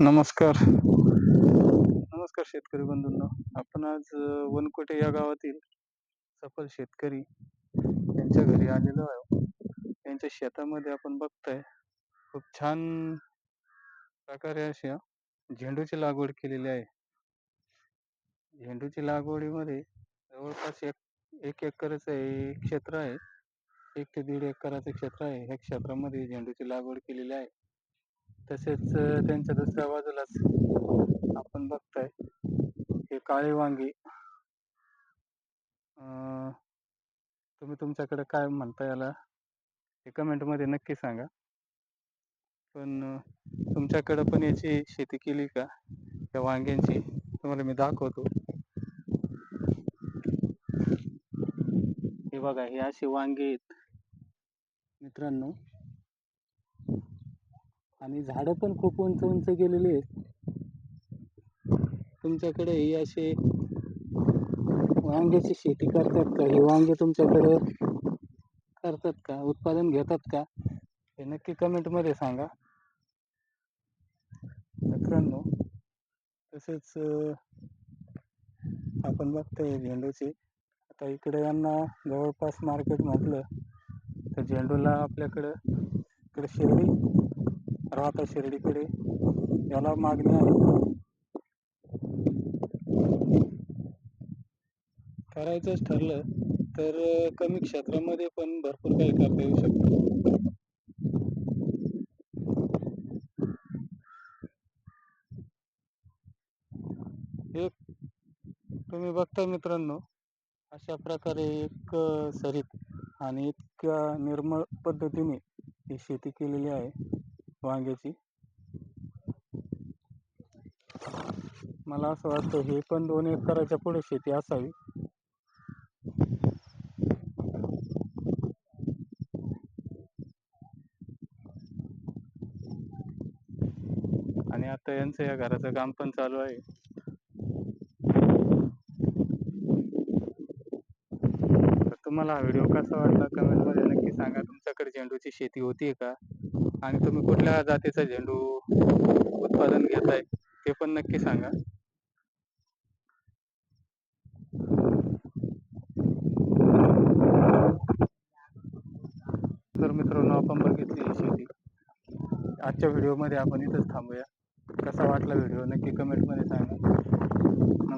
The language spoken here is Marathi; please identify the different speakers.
Speaker 1: नमस्कार. नमस्कार शेतकरी बंधूंनो. आपण आज वनकोटे या गावातील सफल शेतकरी यांच्या घरी आलेलो आहे. त्यांच्या शेतामध्ये आपण बघताय खूप छान प्रकारे अशा झेंडूची लागवड केलेली आहे. झेंडूची लागवडीमध्ये जवळपास एक एक एकरच हे क्षेत्र आहे. एक ते दीड एकराचं क्षेत्र आहे. ह्या क्षेत्रामध्ये झेंडूची लागवड केलेली आहे. तसेच त्यांच्या दुसऱ्या बाजूलाच आपण बघताय हे काळे वांगी. तुम्ही तुमच्याकडे काय म्हणता याला? हे कमेंटमध्ये नक्की सांगा. पण तुमच्याकडं पण याची शेती केली का? त्या वांग्यांची? तुम्हाला मी दाखवतो. हे बघा हे अशी वांगी आहेत. मित्रांनो आणि झाडं पण खूप उंच उंच गेलेली आहेत. तुमच्याकडे ही असे वांग्याची शेती करतात का? हे वांगे तुमच्याकडे करतात का? उत्पादन घेतात का? हे नक्की कमेंटमध्ये सांगा. मित्रांनो तसेच आपण बघतोय झेंडूचे. आता इकडे यांना जवळपास मार्केट म्हटलं तर झेंडूला आपल्याकडं इकडे शिर्डी राहता शिर्डीकडे. याला मागणी आहे करायचंच ठरलं तर कमी क्षेत्रामध्ये पण भरपूर काही करता येऊ शकतं. एक तुम्ही बघता मित्रांनो अशा प्रकारे एक सरीत आणि इतक्या निर्मळ पद्धतीने ही शेती केलेली आहे. वांग्याची. मला असं वाटतं हे पण दोन एकराच्या पुढे शेती असावी. आणि आता यांचं या घराचं काम पण चालू आहे. तर तुम्हाला हा व्हिडिओ कसा वाटला? कमेंटमध्ये नक्की सांगा. तुमच्याकडे झेंडूची शेती होती का? आणि तुम्ही कुठल्या जातीचा झेंडू उत्पादन घेताय ते पण नक्की सांगा. तर मित्रांनो आपण बघितली शेती. आजच्या व्हिडिओमध्ये आपण इथंच थांबूया. कसा वाटला व्हिडिओ? नक्की कमेंटमध्ये सांगा.